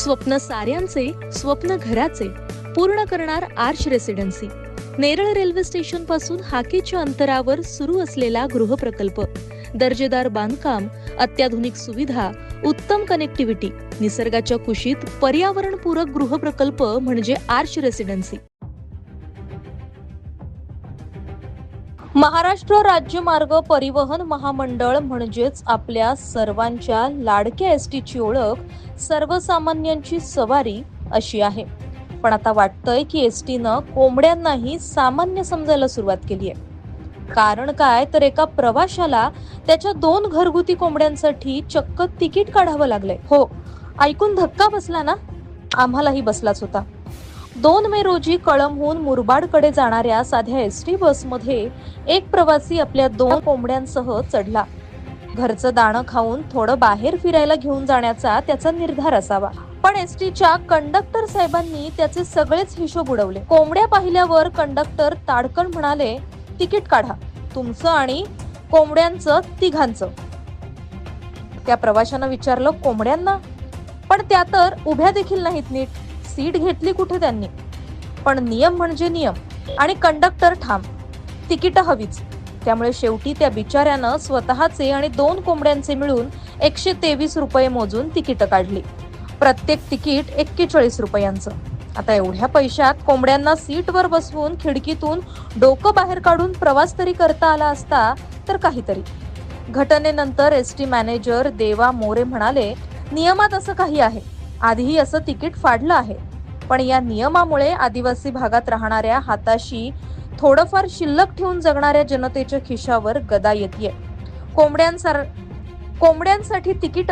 स्वप्न साऱ्यांचे स्वप्न घराचे पूर्ण करणार आर्च रेसिडेन्सी नेरळ रेल्वे स्टेशनपासून हाकेच्या अंतरावर सुरू असलेला गृहप्रकल्प. दर्जेदार बांधकाम अत्याधुनिक सुविधा उत्तम कनेक्टिव्हिटी निसर्गाच्या कुशीत पर्यावरणपूरक गृहप्रकल्प म्हणजे आर्च रेसिडेन्सी महाराष्ट्र राज्य मार्ग परिवहन महामंडळ म्हणजेच आपल्या सर्वांच्या लाडक्या एस टीची ओळख सर्वसामान्यांची सवारी अशी आहे. पण आता वाटतंय की एस टीनं कोंबड्यांनाही सामान्य समजायला सुरुवात केली आहे. कारण काय? तर एका प्रवाशाला त्याच्या दोन घरगुती कोंबड्यांसाठी चक्क तिकीट काढावं लागलंय. हो ऐकून धक्का बसला ना? आम्हालाही बसलाच होता. दोन मे रोजी कळमहून मुरबाडकडे जाणाऱ्या साध्या एस टी बसमध्ये एक प्रवासी आपल्या दोन कोंबड्यांसह चढला. घरचं दाणं खाऊन थोडं बाहेर फिरायला घेऊन जाण्याचा त्याचा निर्धार असावा. पण एस टीच्या कंडक्टर साहेबांनी त्याचे सगळेच हिशोब उडवले. कोंबड्या पाहिल्यावर कंडक्टर ताडकन म्हणाले तिकीट काढा. तुमचं आणि कोंबड्यांचं तिघांचं. त्या प्रवाशानं विचारलं कोंबड्यांना? पण त्या तर उभ्या देखील नाहीत नीट. सीट घेतली कुठे त्यांनी? पण नियम म्हणजे नियम आणि कंडक्टर ठाम. तिकीट हवीच. त्यामुळे शेवटी त्या बिचाऱ्यानं स्वतःचे आणि दोन कोंबड्यांचे मिळून एकशे तेवीस रुपये मोजून तिकीट काढली. प्रत्येक तिकीट एक्केचाळीस रुपयांचं. आता एवढ्या पैशात कोंबड्यांना सीटवर बसवून खिडकीतून डोकं बाहेर काढून प्रवास तरी करता आला असता तर काहीतरी. घटनेनंतर एस टी मॅनेजर देवा मोरे म्हणाले नियमात असं काही आहे. आधीही असं तिकीट फाडलं आहे. पण या नियमामुळे आदिवासी भागात राहणाऱ्या हाताशी थोडंफार शिल्लक ठेवून जगणाऱ्या जनतेच्या खिशावर गदा येते कोंबड्यांसार कोंबड्यांसाठी तिकीट?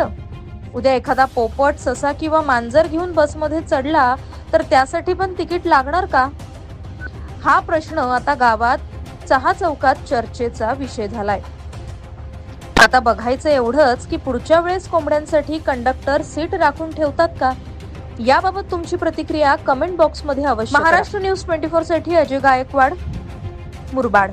उद्या एखादा पोपट ससा किंवा मांजर घेऊन बसमध्ये चढला तर त्यासाठी पण तिकीट लागणार का? हा प्रश्न आता गावात चहा चौकात चर्चेचा विषय झालाय. आता बघायचं एवढंच की पुढच्या वेळेस कोंबड्यांसाठी कंडक्टर सीट राखून ठेवतात का? याबाबत तुमची प्रतिक्रिया कमेंट बॉक्समध्ये अवश्य महाराष्ट्र न्यूज ट्वेंटी फोरसाठी अजय गायकवाड मुरबाड.